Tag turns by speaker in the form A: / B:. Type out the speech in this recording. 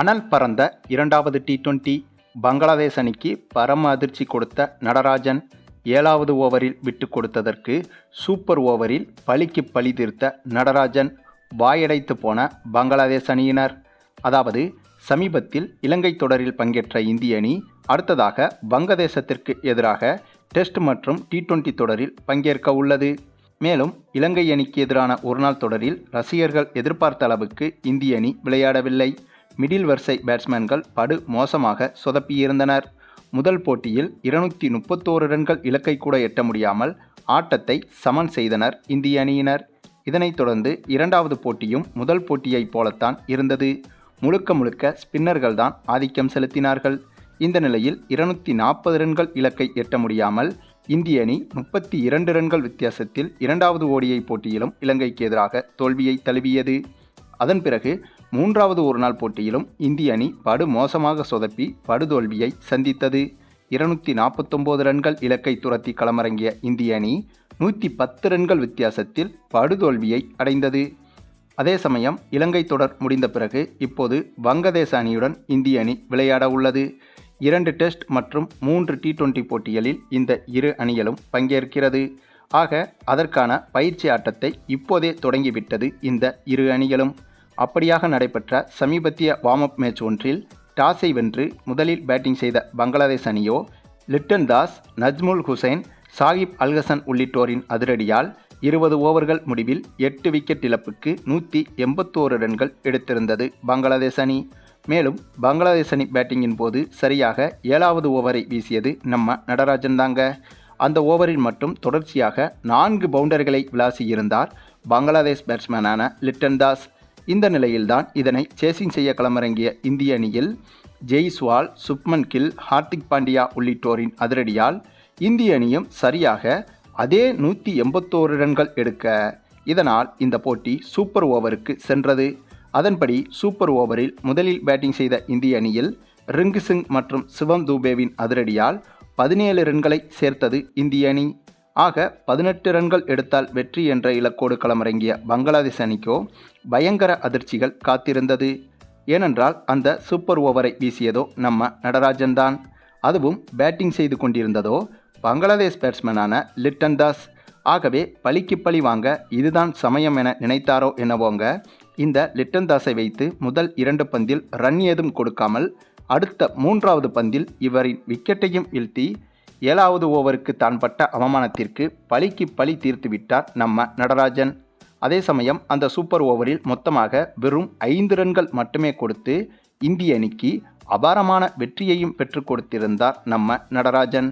A: அனல் பறந்த இரண்டாவது டி டுவெண்டி பங்களாதேஷ் அணிக்கு பரம அதிர்ச்சி கொடுத்த நடராஜன் ஏழாவது ஓவரில் விட்டு கொடுத்ததற்கு சூப்பர் ஓவரில் பலிக்கு பழி தீர்த்த நடராஜன் வாயடைத்து போன பங்களாதேஷ் அணியினர். அதாவது சமீபத்தில் இலங்கை தொடரில் பங்கேற்ற இந்திய அணி அடுத்ததாக வங்கதேசத்திற்கு எதிராக டெஸ்ட் மற்றும் டி டுவெண்டி தொடரில் பங்கேற்க உள்ளது. மேலும் இலங்கை அணிக்கு எதிரான ஒருநாள் தொடரில் ரசிகர்கள் எதிர்பார்த்த அளவுக்கு இந்திய அணி விளையாடவில்லை. மிடில் வரிசை பேட்ஸ்மேன்கள் படு மோசமாக சொதப்பியிருந்தனர். முதல் போட்டியில் இருநூற்றி முப்பத்தோரு ரன்கள் இலக்கை கூட எட்ட முடியாமல் ஆட்டத்தை சமன் செய்தனர் இந்திய அணியினர். இதனைத் தொடர்ந்து இரண்டாவது போட்டியும் முதல் போட்டியைப் போலத்தான் இருந்தது. முழுக்க முழுக்க ஸ்பின்னர்கள் தான் ஆதிக்கம் செலுத்தினார்கள். இந்த நிலையில் இருநூற்றி நாற்பது ரன்கள் இலக்கை எட்ட முடியாமல் இந்திய அணி முப்பத்தி இரண்டு ரன்கள் வித்தியாசத்தில் இரண்டாவது ஓடிஐ போட்டியிலும் இலங்கைக்கு எதிராக தோல்வியை தழுவியது. அதன் பிறகு மூன்றாவது ஒருநாள் போட்டியிலும் இந்திய அணி படு மோசமாக சொதப்பி படுதோல்வியை சந்தித்தது. இருநூற்றி நாற்பத்தொம்போது ரன்கள் இலக்கை துரத்தி களமிறங்கிய இந்திய அணி நூற்றி பத்து ரன்கள் வித்தியாசத்தில் படுதோல்வியை அடைந்தது. அதே சமயம் இலங்கை தொடர் முடிந்த பிறகு இப்போது வங்கதேச அணியுடன் இந்திய அணி விளையாட உள்ளது. இரண்டு டெஸ்ட் மற்றும் மூன்று டி டுவெண்டி போட்டிகளில் இந்த இரு அணிகளும் பங்கேற்கிறது. ஆக அதற்கான பயிற்சி ஆட்டத்தை இப்போதே தொடங்கிவிட்டது இந்த இரு அணிகளும். அப்படியாக நடைபெற்ற சமீபத்திய வார்ம் அப் மேட்ச் ஒன்றில் டாஸை வென்று முதலில் பேட்டிங் செய்த பங்களாதேஷ் அணியோ லிட்டன் தாஸ் நஜ்முல் ஹுசைன் சாகிப் அல்ஹசன் உள்ளிட்டோரின் அதிரடியால் இருபது ஓவர்கள் முடிவில் எட்டு விக்கெட் இழப்புக்கு நூற்றி எண்பத்தோரு ரன்கள் எடுத்திருந்தது பங்களாதேஷ் அணி. மேலும் பங்களாதேஷ் அணி பேட்டிங்கின் போது சரியாக ஏழாவது ஓவரை வீசியது நம்ம நடராஜன் தாங்க. அந்த ஓவரில் மட்டும் தொடர்ச்சியாக நான்கு பவுண்டர்களை விளாசியிருந்தார் பங்களாதேஷ் பேட்ஸ்மேனான லிட்டன் தாஸ். இந்த நிலையில்தான் இதனை சேசிங் செய்ய களமிறங்கிய இந்திய அணியில் ஜெய்ஸ்வால் சுப்மன் கில் ஹார்திக் பாண்டியா உள்ளிட்டோரின் அதிரடியால் இந்திய அணியும் சரியாக அதே நூற்றி எண்பத்தோரு ரன்கள் எடுக்க இதனால் இந்த போட்டி சூப்பர் ஓவருக்கு சென்றது. அதன்படி சூப்பர் ஓவரில் முதலில் பேட்டிங் செய்த இந்திய அணியில் ரிங்கு சிங் மற்றும் சிவம் தூபேவின் அதிரடியால் பதினேழு ரன்களை சேர்த்தது இந்திய அணி. ஆக பதினெட்டு ரன்கள் எடுத்தால் வெற்றி என்ற இலக்கோடு களமிறங்கிய பங்களாதேஷ் அணிக்கோ பயங்கர அதிர்ச்சிகள் காத்திருந்தது. ஏனென்றால் அந்த சூப்பர் ஓவரை வீசியதோ நம்ம நடராஜன் தான். அதுவும் பேட்டிங் செய்து கொண்டிருந்ததோ பங்களாதேஷ் பேட்ஸ்மேனான லிட்டன் தாஸ். ஆகவே பழிக்கு பழி வாங்க இதுதான் சமயம் என நினைத்தாரோ என்னவோங்க? இந்த லிட்டன் தாஸை வைத்து முதல் இரண்டு பந்தில் ரன் ஏதும் கொடுக்காமல் அடுத்த மூன்றாவது பந்தில் இவரின் விக்கெட்டையும் வீழ்த்தி ஏழாவது ஓவருக்கு தான் பட்ட அவமானத்திற்கு பழிக்கு பழி தீர்த்து விட்டார் நம்ம நடராஜன். அதே சமயம் அந்த சூப்பர் ஓவரில் மொத்தமாக வெறும் ஐந்து ரன்கள் மட்டுமே கொடுத்து இந்திய அணிக்கு அபாரமான வெற்றியையும் பெற்றுக் கொடுத்திருந்தார் நம்ம நடராஜன்.